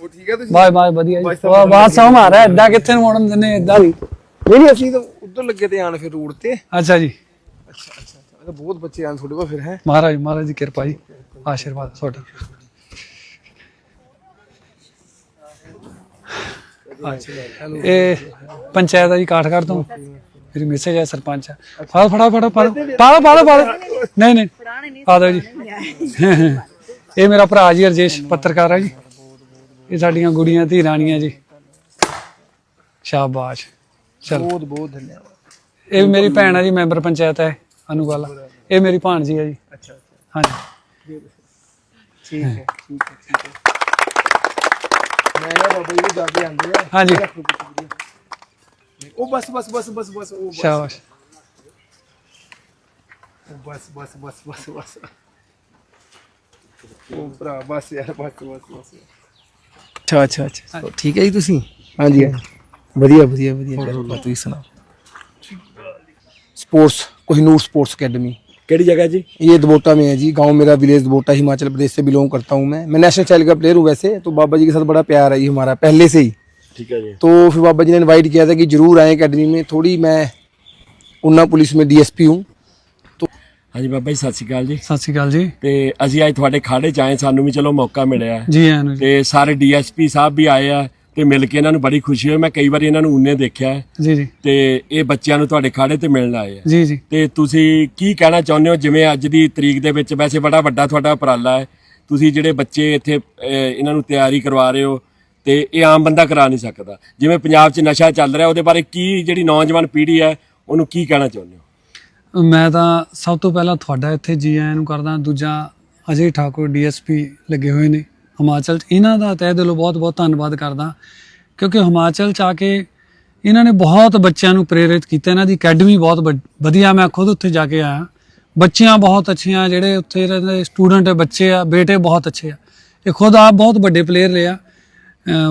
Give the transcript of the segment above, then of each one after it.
ਉਹ ਠੀਕ ਹੈ ਤੁਸੀਂ? ਬਾਏ ਬਾਏ ਵਧੀਆ ਬਾਈ ਜੀ ਸਾਹਿਬ ਵਾਹ ਬਾਤ ਸਾ ਮਾਰਾ ਏਦਾਂ ਕਿੱਥੇ ਨੂੰ ਮੋੜਨ ਦਿੰਦੇ ਏਦਾਂ ਵੀ। ਨਹੀਂ ਨਹੀਂ ਅਸੀਂ ਤਾਂ ਉਧਰ ਲੱਗੇ ਤੇ ਆਣ ਫਿਰ ਰੋਡ ਤੇ। ਅੱਛਾ ਜੀ। ਅੱਛਾ ਅੱਛਾ ਅੱਛਾ। ਇਹ ਤਾਂ ਬਹੁਤ ਬੱਚੇ ਆਣ ਤੁਹਾਡੇ ਕੋਲ ਫਿਰ ਹੈ? ਮਹਾਰਾਜ ਮਹਾਰਾਜ ਦੀ ਕਿਰਪਾ ਜੀ। ਆਸ਼ੀਰਵਾਦ ਤੁਹਾਡਾ। ਹੈਲੋ। ਇਹ ਪੰਚਾਇਤ ਆ ਜੀ ਕਾਠਗੜ੍ਹ ਤੋਂ। ਮੇਰੀ ਮੈਸੇਜ ਹੈ ਸਰਪੰਚ ਆ। ਫੜੋ ਫੜੋ ਫੜੋ ਫੜੋ। ਪਾਲੋ ਪਾਲੋ ਪਾਲੋ। ਨਹੀਂ ਨਹੀਂ। ਪਾ ਦਿਓ ਜੀ। ਇਹ ਮੇਰਾ ਭਰਾ ਜੀ ਰਜੇਸ਼ ਪੱਤਰਕਾਰ ਆ ਜੀ। ਇਹ ਸਾਡੀਆਂ ਗੁੜੀਆਂ ਧੀ ਰਾਣੀਆਂ ਜੀ। ਸ਼ਾਬਾਸ਼। ਚਲੋ। ਬਹੁਤ ਬਹੁਤ ਧੰਨਵਾਦ। ਇਹ ਮੇਰੀ ਭੈਣ ਆ ਜੀ ਮੈਂਬਰ ਪੰਚਾਇਤ ਹੈ ਅਨੁਗਾਲਾ। ਇਹ ਮੇਰੀ ਭਾਣਜੀ ਜੀ। ਅੱਛਾ ਅੱਛਾ। ਹਾਂਜੀ। ਠੀਕ ਹੈ ਠੀਕ ਹੈ ਠੀਕ ਹੈ। ਮੈਂ ਨਾ ਬਾਬਾ ਜੀ ਜਾ ਕੇ ਆਂਦੇ ਆ। ਹਾਂਜੀ। ਉਹ ਬਸ ਬਸ ਬਸ ਬਸ ਬਸ ਉਹ ਬਸ। ਸ਼ਾਬਾਸ਼। ਉਹ ਬਸ ਬਸ ਬਸ ਬਸ ਬਸ। ਉਹ ਭਰਾ ਬਸ ਯਾਰ ਬਸ ਬਸ ਬਸ। ਅੱਛਾ ਅੱਛਾ ਅੱਛਾ ਠੀਕ ਹੈ ਜੀ ਤੁਸੀਂ ਹਾਂਜੀ ਹਾਂਜੀ ਵਧੀਆ ਵਧੀਆ ਵਧੀਆ ਗੱਲ ਤੁਸੀਂ ਸੁਣਾਓ स्पोर्ट्स कोहिनूर स्पोर्ट्स एकेडमी ਕਿਹੜੀ ਜਗ੍ਹਾ ਜੀ ये दबोटा में है जी गांव मेरा विलेज दबोटा हिमाचल प्रदेश से बिलोंग करता हूँ मैं मैं नेशनल चाइल्ड का प्लेयर हूँ वैसे तो बाबा जी के साथ बड़ा प्यार है जी हमारा पहले से ही ਠੀਕ ਹੈ ਜੀ तो फिर बाबा जी ने इनवाइट किया था कि जरूर आए एकेडमी में थोड़ी मैं उन्ना पुलिस में डीएसपी हूँ ਹਾਂਜੀ ਬਾਬਾ ਜੀ ਸਤਿ ਸ਼੍ਰੀ ਅਕਾਲ ਜੀ। ਸਤਿ ਸ਼੍ਰੀ ਅਕਾਲ ਜੀ। ਤੇ ਅਸੀਂ ਅੱਜ ਤੁਹਾਡੇ ਖਾੜੇ ਚ ਆਏ ਸਾਨੂੰ ਵੀ ਚਲੋ ਮੌਕਾ ਮਿਲਿਆ। ਹੈ। ਜੀ ਆਇਆਂ ਨੂੰ ਜੀ। ਤੇ ਸਾਰੇ ਡੀਐਸਪੀ ਸਾਹਿਬ ਵੀ ਆਏ ਆ ਤੇ ਮਿਲ ਕੇ ਇਹਨਾਂ ਨੂੰ ਬੜੀ ਖੁਸ਼ੀ ਹੋਈ। ਮੈਂ ਕਈ ਵਾਰੀ ਇਹਨਾਂ ਨੂੰ ਉਨੇ ਦੇਖਿਆ। ਹੈ ਜੀ ਜੀ। ਤੇ ਇਹ ਬੱਚਿਆਂ ਨੂੰ ਤੁਹਾਡੇ ਖਾੜੇ ਤੇ ਮਿਲਣ ਆਏ ਆ। ਜੀ ਜੀ। ਤੇ ਤੁਸੀਂ ਕੀ ਕਹਿਣਾ ਚਾਹੁੰਦੇ ਹੋ? ਜਿਵੇਂ ਅੱਜ ਦੀ ਤਰੀਕ ਦੇ ਵਿੱਚ ਵੈਸੇ ਬੜਾ ਵੱਡਾ ਤੁਹਾਡਾ ਉਪਰਾਲਾ ਹੈ। ਤੁਸੀਂ ਜਿਹੜੇ ਬੱਚੇ ਇੱਥੇ ਅਹ, ਇਹਨਾਂ ਨੂੰ ਤਿਆਰੀ ਕਰਵਾ ਰਹੇ ਹੋ ਤੇ ਇਹ ਆਮ ਬੰਦਾ ਕਰਾ ਨਹੀਂ ਸਕਦਾ। ਜਿਵੇਂ ਪੰਜਾਬ 'ਚ ਨਸ਼ਾ ਚੱਲ ਰਿਹਾ ਉਹਦੇ ਬਾਰੇ ਕੀ ਜਿਹੜੀ ਨੌਜਵਾਨ ਪੀੜ੍ਹੀ ਹੈ ਉਹਨੂੰ ਕੀ ਕਹਿਣਾ ਚਾਹੁੰਦੇ ਹੋ? ਮੈਂ ਤਾਂ ਸਭ ਤੋਂ ਪਹਿਲਾਂ ਤੁਹਾਡਾ ਇੱਥੇ ਜੀ ਆਇਆਂ ਨੂੰ ਕਰਦਾ, ਦੂਜਾ ਅਜੇ ਠਾਕੁਰ ਡੀਐਸਪੀ ਲੱਗੇ ਹੋਏ ਨੇ, ਹਿਮਾਚਲ 'ਚ। ਇਹਨਾਂ ਦਾ ਤਹਿ ਦਿਲੋਂ ਬਹੁਤ-ਬਹੁਤ ਧੰਨਵਾਦ ਕਰਦਾ, ਕਿਉਂਕਿ ਹਿਮਾਚਲ 'ਚ ਆ ਕੇ ਇਹਨਾਂ ਨੇ ਬਹੁਤ ਬੱਚਿਆਂ ਨੂੰ ਪ੍ਰੇਰਿਤ ਕੀਤਾ, ਇਹਨਾਂ ਦੀ ਅਕੈਡਮੀ ਬਹੁਤ ਵੱਡ- ਵਧੀਆ, ਮੈਂ ਖੁਦ ਉੱਥੇ ਜਾ ਕੇ ਆਇਆ। ਬੱਚਿਆਂ ਬਹੁਤ ਅੱਛੀਆਂ, ਜਿਹੜੇ ਉੱਥੇ ਦੇ ਸਟੂਡੈਂਟ, ਬੱਚੇ ਆ, ਬੇਟੇ ਬਹੁਤ ਅੱਛੇ ਆ। ਇਹ ਖੁਦ ਆਪ ਬਹੁਤ ਵੱਡੇ ਪਲੇਅਰ ਰਿਹਾ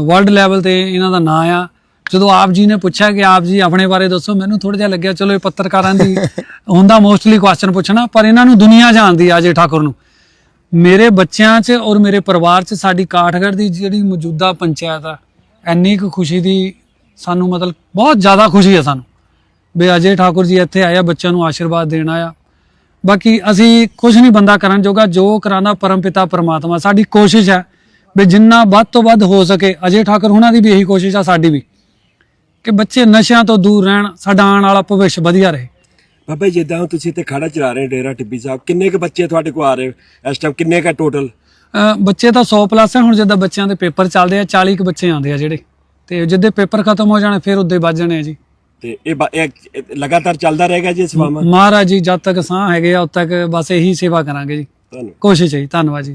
ਵਰਲਡ ਲੈਵਲ ਤੇ ਇਹਨਾਂ ਦਾ ਨਾਂ ਆ। ਜਦੋਂ ਆਪ ਜੀ ਨੇ ਪੁੱਛਿਆ ਕਿ ਆਪ ਜੀ ਆਪਣੇ ਬਾਰੇ ਦੱਸੋ ਮੈਨੂੰ ਥੋੜਾ ਜਿਹਾ ਲੱਗਿਆ ਚਲੋ ਇਹ ਪੱਤਰਕਾਰਾਂ ਦੀ ਹੁੰਦਾ ਮੋਸਟਲੀ ਕੁਐਸਚਨ ਪੁੱਛਣਾ ਪਰ ਇਹਨਾਂ ਨੂੰ ਦੁਨੀਆ ਜਾਣਦੀ ਆ ਅਜੇ ਠਾਕੁਰ ਨੂੰ। ਮੇਰੇ ਬੱਚਿਆਂ 'ਚ ਔਰ ਮੇਰੇ ਪਰਿਵਾਰ 'ਚ ਸਾਡੀ ਕਾਠਗੜ੍ਹ ਦੀ ਜਿਹੜੀ ਮੌਜੂਦਾ ਪੰਚਾਇਤ ਆ ਇੰਨੀ ਕੁ ਖੁਸ਼ੀ ਦੀ ਸਾਨੂੰ ਮਤਲਬ ਬਹੁਤ ਜ਼ਿਆਦਾ ਖੁਸ਼ੀ ਹੈ ਸਾਨੂੰ। ਵੀ ਅਜੇ ਠਾਕੁਰ ਜੀ ਇੱਥੇ ਆਇਆ ਬੱਚਿਆਂ ਨੂੰ ਆਸ਼ੀਰਵਾਦ ਦੇਣ ਆਇਆ ਬਾਕੀ ਅਸੀਂ ਕੁਝ ਨਹੀਂ ਬੰਦਾ ਕਰਨ ਜੋਗਾ ਜੋ ਕਰਾਣਾ ਪਰਮਪਿਤਾ ਪਰਮਾਤਮਾ ਸਾਡੀ ਕੋਸ਼ਿਸ਼ ਹੈ ਵੀ ਜਿੰਨਾ ਵੱਧ ਤੋਂ ਵੱਧ ਹੋ ਸਕੇ ਅਜੇ ਠਾਕੁਰ ਹੁਣਾਂ ਦੀ ਵੀ ਇਹੀ ਕੋਸ਼ਿਸ਼ ਆ ਸਾਡੀ ਵੀ। ਕਿ ਬੱਚੇ ਨਸ਼ਿਆਂ ਤੋਂ ਦੂਰ ਰਹਿਣ ਸਾਡਾ ਆਉਣ ਵਾਲਾ ਭਵਿੱਖ ਵਧੀਆ ਰਹੇ। ਬਾਬਾ ਜੀ ਜਿੱਦਾਂ ਤੁਸੀਂ ਇੱਥੇ ਖਾੜਾ ਚਲਾ ਰਹੇ ਹੋ ਡੇਰਾ ਟਿੱਬੀ ਸਾਹਿਬ ਕਿੰਨੇ ਕੁ ਬੱਚੇ ਤੁਹਾਡੇ ਕੋਲ ਆ ਰਹੇ ਇਸ ਟਾਈਮ ਕਿੰਨੇ ਕੁ ਟੋਟਲ ਬੱਚੇ ਤਾਂ 100 ਪਲੱਸ ਹੈ ਹੁਣ ਜਿੱਦਾਂ ਬੱਚਿਆਂ ਦੇ ਪੇਪਰ ਚੱਲਦੇ ਆ 40 ਕੁ ਬੱਚੇ ਆਉਂਦੇ ਆ ਜਿਹੜੇ। ਤੇ ਜਿੱਦੇ ਪੇਪਰ ਖਤਮ ਹੋ ਜਾਣੇ ਫਿਰ ਉੱਦੇ ਵੱਜ ਜਾਣੇ ਆ ਜੀ। ਤੇ ਇਹ ਲਗਾਤਾਰ ਚੱਲਦਾ ਰਹੇਗਾ ਜੀ ਸੇਵਾਵਾਂ? ਮਹਾਰਾਜ ਜੀ ਜਦ ਤੱਕ ਸਾਹ ਹੈਗੇ ਆ ਉਦ ਤੱਕ ਬਸ ਇਹੀ ਸੇਵਾ ਕਰਾਂਗੇ ਜੀ। ਕੋਸ਼ਿਸ਼ ਹੈ ਜੀ ਧੰਨਵਾਦ ਜੀ।